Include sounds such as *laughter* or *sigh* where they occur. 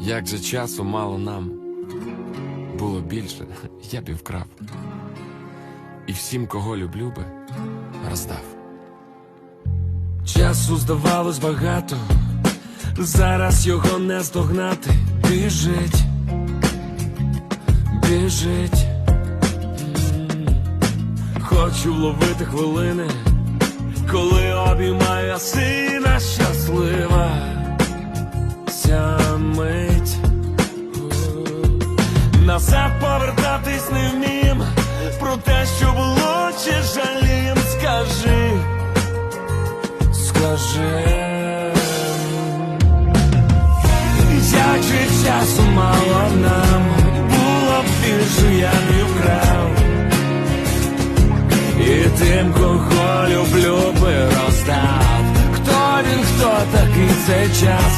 Як же часу мало нам було більше, *laughs* я б і вкрав. І всім, кого люблю би, роздав. Часу здавалось багато, зараз його не здогнати. Біжить, біжить. Хочу вловити хвилини, коли обіймає сина Назад повертатись не вмім Про те, що було, чи жалім Скажи, скажи. Як же часу мало нам? Було б більше, я б вкрав. І тим, кого люблю, би роздав Хто він, хто такий цей час